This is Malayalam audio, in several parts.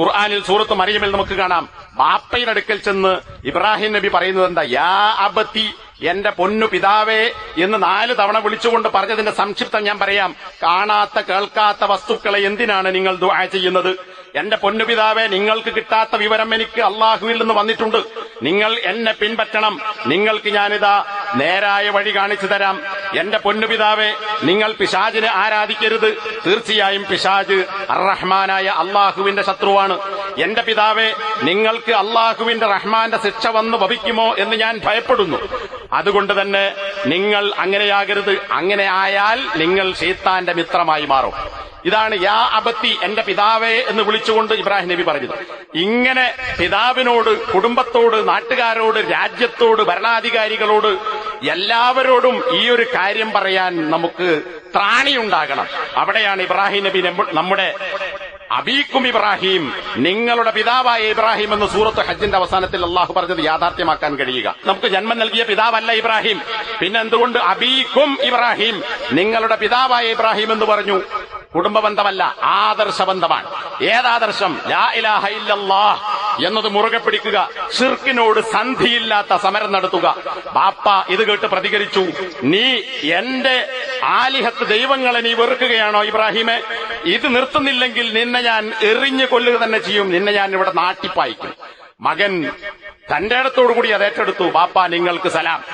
ഖുർആാനിൽ സൂറത്ത് മറിയമിൽ നമുക്ക് കാണാം. ബാപ്പയുടെ അടുക്കൽ ചെന്ന് ഇബ്രാഹിം നബി പറയുന്നത് എന്താ? യാ അബത്തി എന്റെ പൊന്നു പിതാവേ എന്ന് നാല് തവണ വിളിച്ചുകൊണ്ട് പറഞ്ഞതിന്റെ സംക്ഷിപ്തം ഞാൻ പറയാം. കാണാത്ത കേൾക്കാത്ത വസ്തുക്കളെ എന്തിനാണ് നിങ്ങൾ ദുആ ചെയ്യുന്നത്? എന്റെ പൊന്നു പിതാവേ നിങ്ങൾക്ക് കിട്ടാത്ത വിവരം എനിക്ക് അള്ളാഹുവിൽ നിന്ന് വന്നിട്ടുണ്ട്. നിങ്ങൾ എന്നെ പിൻപറ്റണം. നിങ്ങൾക്ക് ഞാനിതാ നേരായ വഴി കാണിച്ചു തരാം. എന്റെ പൊന്നുപിതാവെ നിങ്ങൾ പിശാജിനെ ആരാധിക്കരുത്. തീർച്ചയായും പിശാജ് അറഹ്മാനായ അള്ളാഹുവിന്റെ ശത്രുവാണ്. എന്റെ പിതാവെ നിങ്ങൾക്ക് അള്ളാഹുവിന്റെ റഹ്മാന്റെ ശിക്ഷ വന്നു ഭവിക്കുമോ എന്ന് ഞാൻ ഭയപ്പെടുന്നു. അതുകൊണ്ട് തന്നെ നിങ്ങൾ അങ്ങനെയാകരുത്. അങ്ങനെ ആയാൽ നിങ്ങൾ ഷെയ്ത്താന്റെ മിത്രമായി മാറും. ഇതാണ് യാ അബത്തി എന്റെ പിതാവേ എന്ന് വിളിച്ചുകൊണ്ട് ഇബ്രാഹിം നബി പറഞ്ഞത്. ഇങ്ങനെ പിതാവിനോട് കുടുംബത്തോട് നാട്ടുകാരോട് രാജ്യത്തോട് ഭരണാധികാരികളോട് എല്ലാവരോടും ഈ ഒരു കാര്യം പറയാൻ നമുക്ക് ത്രാണിയുണ്ടാകണം. അവിടെയാണ് ഇബ്രാഹിം നബി നമ്മുടെ അബീക്കും ഇബ്രാഹിം നിങ്ങളുടെ പിതാവായ ഇബ്രാഹിം എന്ന് സൂറത്ത് ഹജ്ജിന്റെ അവസാനത്തിൽ അള്ളാഹു പറഞ്ഞത് യാഥാർത്ഥ്യമാക്കാൻ കഴിയുക. നമുക്ക് ജന്മം നൽകിയ പിതാവല്ല ഇബ്രാഹിം. പിന്നെ എന്തുകൊണ്ട് അബീക്കും ഇബ്രാഹിം നിങ്ങളുടെ പിതാവായ ഇബ്രാഹിം എന്ന് പറഞ്ഞു? കുടുംബബന്ധമല്ല ആദർശബന്ധമാണ്. ഏതാദർശം? ലാ ഇലാഹ ഇല്ലല്ലാഹ്. എന്നത് മുറുകെ പിടിക്കുക. ഷിർക്കിനോട് സന്ധിയില്ലാത്ത സമരം നടത്തുക. ബാപ്പ ഇത് കേട്ട് പ്രതികരിച്ചു. നീ എന്റെ ആലിഹത്ത് ദൈവങ്ങളെ നീ വെറുക്കുകയാണോ ഇബ്രാഹിമെ? ഇത് നിർത്തുന്നില്ലെങ്കിൽ നിന്നെ ഞാൻ എറിഞ്ഞു കൊല്ലുക തന്നെ ചെയ്യും. നിന്നെ ഞാൻ ഇവിടെ നാട്ടിപ്പായിക്കും. മകൻ തന്റെ ഇടത്തോടുകൂടി അത് ഏറ്റെടുത്തു. ബാപ്പ നിങ്ങൾക്ക് സലാം.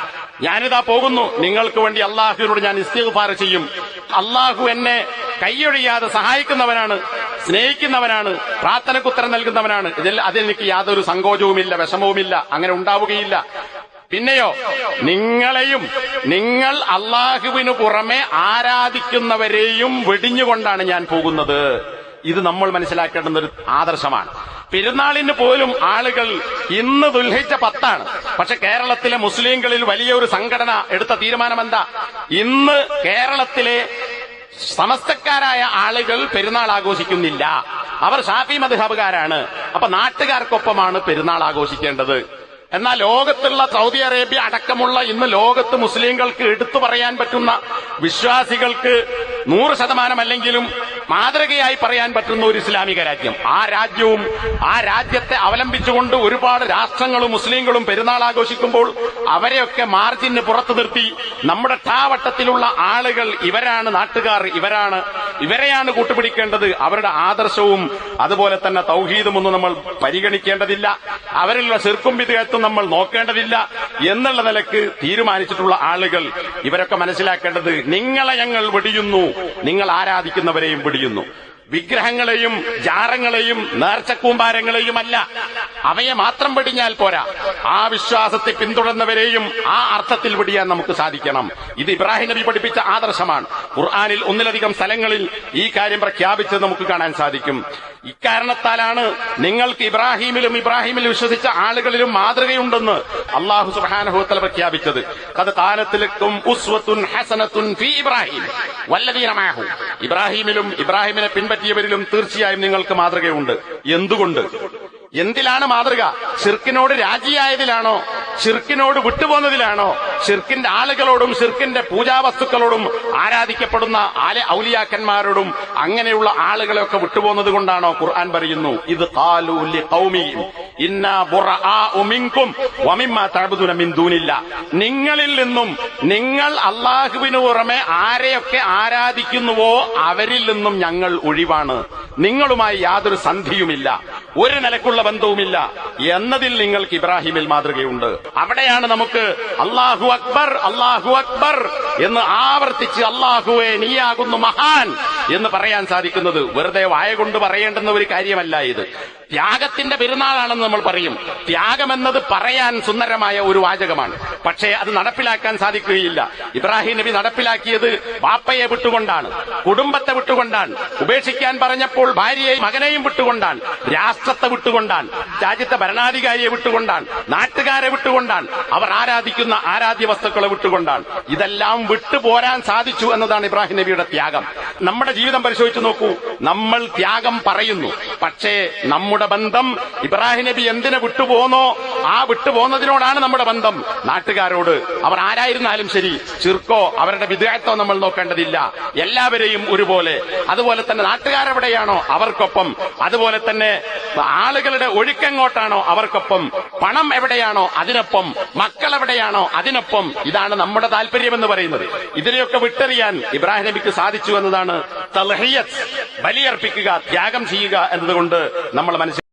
ഞാനിതാ പോകുന്നു. നിങ്ങൾക്ക് വേണ്ടി അള്ളാഹുവിനോട് ഞാൻ ഇസ്തിഗ്ഫാർ ചെയ്യും. അള്ളാഹു എന്നെ കൈയൊഴിയാതെ സഹായിക്കുന്നവനാണ്. സ്നേഹിക്കുന്നവനാണ് പ്രാർത്ഥനയ്ക്ക് ഉത്തരം നൽകുന്നവനാണ്. ഇതിൽ അതെനിക്ക് യാതൊരു സങ്കോചവുമില്ല വിഷമവുമില്ല അങ്ങനെ ഉണ്ടാവുകയില്ല. പിന്നെയോ നിങ്ങളെയും നിങ്ങൾ അള്ളാഹുവിനു പുറമെ ആരാധിക്കുന്നവരെയും വെടിഞ്ഞുകൊണ്ടാണ് ഞാൻ പോകുന്നത്. ഇത് നമ്മൾ മനസ്സിലാക്കേണ്ടുന്ന ഒരു ആദർശമാണ്. പെരുന്നാളിന് പോലും ആളുകൾ ഇന്ന് ദുൽഹിച്ച പത്താണ്. പക്ഷെ കേരളത്തിലെ മുസ്ലിങ്ങളിൽ വലിയൊരു സംഘടന എടുത്ത തീരുമാനമെന്താ? ഇന്ന് കേരളത്തിലെ സമസ്തക്കാരായ ആളുകൾ പെരുന്നാൾ ആഘോഷിക്കുന്നില്ല. അവർ ഷാഫി മധുഹബുകാരാണ് അപ്പൊ നാട്ടുകാർക്കൊപ്പമാണ് പെരുന്നാൾ ആഘോഷിക്കേണ്ടത്. എന്നാൽ ലോകത്തുള്ള സൗദി അറേബ്യ അടക്കമുള്ള ഇന്ന് ലോകത്ത് മുസ്ലിങ്ങൾക്ക് എടുത്തു പറയാൻ പറ്റുന്ന വിശ്വാസികൾക്ക് നൂറ് ശതമാനമല്ലെങ്കിലും മാതൃകയായി പറയാൻ പറ്റുന്ന ഒരു ഇസ്ലാമിക രാജ്യം. ആ രാജ്യവും ആ രാജ്യത്തെ അവലംബിച്ചുകൊണ്ട് ഒരുപാട് രാഷ്ട്രങ്ങളും മുസ്ലിങ്ങളും പെരുന്നാൾ ആഘോഷിക്കുമ്പോൾ അവരെയൊക്കെ മാർജിന് പുറത്തു നിർത്തി നമ്മുടെ ടാവട്ടത്തിലുള്ള ആളുകൾ ഇവരാണ് നാട്ടുകാർ ഇവരാണ് ഇവരെയാണ് കൂട്ടുപിടിക്കേണ്ടത്. അവരുടെ ആദർശവും അതുപോലെ തന്നെ തൗഹീദും ഒന്നും നമ്മൾ പരിഗണിക്കേണ്ടതില്ല. അവരിലുള്ള ചെറുക്കും വിധേയത്വം നമ്മൾ നോക്കേണ്ടതില്ല എന്നുള്ള നിലയ്ക്ക് തീരുമാനിച്ചിട്ടുള്ള ആളുകൾ ഇവരൊക്കെ മനസ്സിലാക്കേണ്ടത് നിങ്ങളെ ഞങ്ങൾ വെടിയുന്നു. നിങ്ങൾ ആരാധിക്കുന്നവരെയും വെടിയുന്നു. വിഗ്രഹങ്ങളെയും ജാറങ്ങളെയും നേർച്ചക്കൂമ്പാരങ്ങളെയുമല്ല. അവയെ മാത്രം വെടിഞ്ഞാൽ പോരാ. ആ വിശ്വാസത്തെ പിന്തുടർന്നവരെയും ആ അർത്ഥത്തിൽ വെടിയാൻ നമുക്ക് സാധിക്കണം. ഇത് ഇബ്രാഹിം നബി പഠിപ്പിച്ച ആദർശമാണ്. ഖുർആാനിൽ ഒന്നിലധികം സ്ഥലങ്ങളിൽ ഈ കാര്യം പ്രഖ്യാപിച്ചത് നമുക്ക് കാണാൻ സാധിക്കും. ഇക്കാരണത്താലാണ് നിങ്ങൾക്ക് ഇബ്രാഹിമിലും ഇബ്രാഹിമിൽ വിശ്വസിച്ച ആളുകളിലും മാതൃകയുണ്ടെന്ന് അള്ളാഹു സുബാനഹുത്തല പ്രഖ്യാപിച്ചത്. കഥ കാലത്തിലേക്കും ഉസ്വത്തുൻ ഹസനത്തുൻ ഫി ഇബ്രാഹിം വല്ലതീനമാഹു ഇബ്രാഹിമിലും ഇബ്രാഹിമിനെ പിൻപറ്റിയവരിലും തീർച്ചയായും നിങ്ങൾക്ക് മാതൃകയുണ്ട്. എന്തുകൊണ്ട്? എന്തിലാണ് മാതൃക? ഷിർക്കിനോട് രാജിയായതിലാണോ? ഷിർക്കിനോട് വിട്ടുപോന്നതിലാണോ ഷിർക്കിന്റെ ആളുകളോടും ഷിർക്കിന്റെ പൂജാവസ്തുക്കളോടും ആരാധിക്കപ്പെടുന്ന ആല ഔലിയാക്കന്മാരോടും അങ്ങനെയുള്ള ആളുകളെയൊക്കെ വിട്ടുപോകുന്നത് കൊണ്ടാണോ ഖുർആൻ പറയുന്നു? ഇത് നിങ്ങളിൽ നിന്നും നിങ്ങൾ അള്ളാഹുവിന് പുറമെ ആരെയൊക്കെ ആരാധിക്കുന്നുവോ അവരിൽ നിന്നും ഞങ്ങൾ ഒഴിവാണ്. നിങ്ങളുമായി യാതൊരു സന്ധിയുമില്ല ഒരു നിലക്കുള്ള ബന്ധവുമില്ല. എന്നതിൽ നിങ്ങൾക്ക് ഇബ്രാഹിമിൽ മാതൃകയുണ്ട്. അവിടെയാണ് നമുക്ക് അള്ളാഹു അക്ബർ അള്ളാഹു അക്ബർ എന്ന് ആവർത്തിച്ച് അള്ളാഹുവെ നീയാകുന്നു മഹാൻ എന്ന് പറയാൻ സാധിക്കുന്നത്. വെറുതെ വായ കൊണ്ട് പറയേണ്ടുന്ന ഒരു കാര്യമല്ല ഇത്. ത്യാഗത്തിന്റെ പെരുന്നാളാണെന്ന് നമ്മൾ പറയും. ത്യാഗമെന്നത് പറയാൻ സുന്ദരമായ ഒരു വാചകമാണ്. പക്ഷേ അത് നടപ്പിലാക്കാൻ സാധിക്കുകയില്ല. ഇബ്രാഹിം നബി നടപ്പിലാക്കിയത് വാപ്പയെ വിട്ടുകൊണ്ടാണ് കുടുംബത്തെ വിട്ടുകൊണ്ടാണ് ഉപേക്ഷിക്കാൻ പറഞ്ഞപ്പോൾ ഭാര്യയെയും മകനെയും വിട്ടുകൊണ്ടാണ് രാഷ്ട്രത്തെ വിട്ടുകൊണ്ടാണ് രാജ്യത്തെ ഭരണാധികാരിയെ വിട്ടുകൊണ്ടാണ് നാട്ടുകാരെ വിട്ടുകൊണ്ടാണ് അവർ ആരാധിക്കുന്ന ആരാധ്യ വസ്തുക്കളെ വിട്ടുകൊണ്ടാണ്. ഇതെല്ലാം വിട്ടുപോരാൻ സാധിച്ചു എന്നതാണ് ഇബ്രാഹിം നബിയുടെ ത്യാഗം. നമ്മുടെ ജീവിതം പരിശോധിച്ചു നോക്കൂ. നമ്മൾ ത്യാഗം പറയുന്നു. പക്ഷേ നമ്മുടെ ബന്ധം ഇബ്രാഹിം നബി എന്തിനെ വിട്ടുപോന്നോ ആ വിട്ടുപോകുന്നതിനോടാണ് നമ്മുടെ ബന്ധം. നാട്ടുകാരോട് അവർ ആരായിരുന്നാലും ശരി ചിർക്കോ അവരുടെ വിദേഹത്തോ നമ്മൾ നോക്കേണ്ടതില്ല. എല്ലാവരെയും ഒരുപോലെ. അതുപോലെ തന്നെ നാട്ടുകാരെവിടെയാണോ അവർക്കൊപ്പം. അതുപോലെ തന്നെ ആളുകളുടെ ഒഴുക്കെങ്ങോട്ടാണോ അവർക്കൊപ്പം? പണം എവിടെയാണോ അതിനൊപ്പം? മക്കൾ എവിടെയാണോ അതിനൊപ്പം? ഇതാണ് നമ്മുടെ താല്പര്യം എന്ന് പറയുന്നത്. ഇതിനെയൊക്കെ വിട്ടെറിയാൻ ഇബ്രാഹിം നബിക്ക് സാധിച്ചു എന്നതാണ് തൽഹിയത്ത് ബലിയർപ്പിക്കുക ത്യാഗം ചെയ്യുക എന്നതുകൊണ്ട് നമ്മൾ മനസ്സിൽ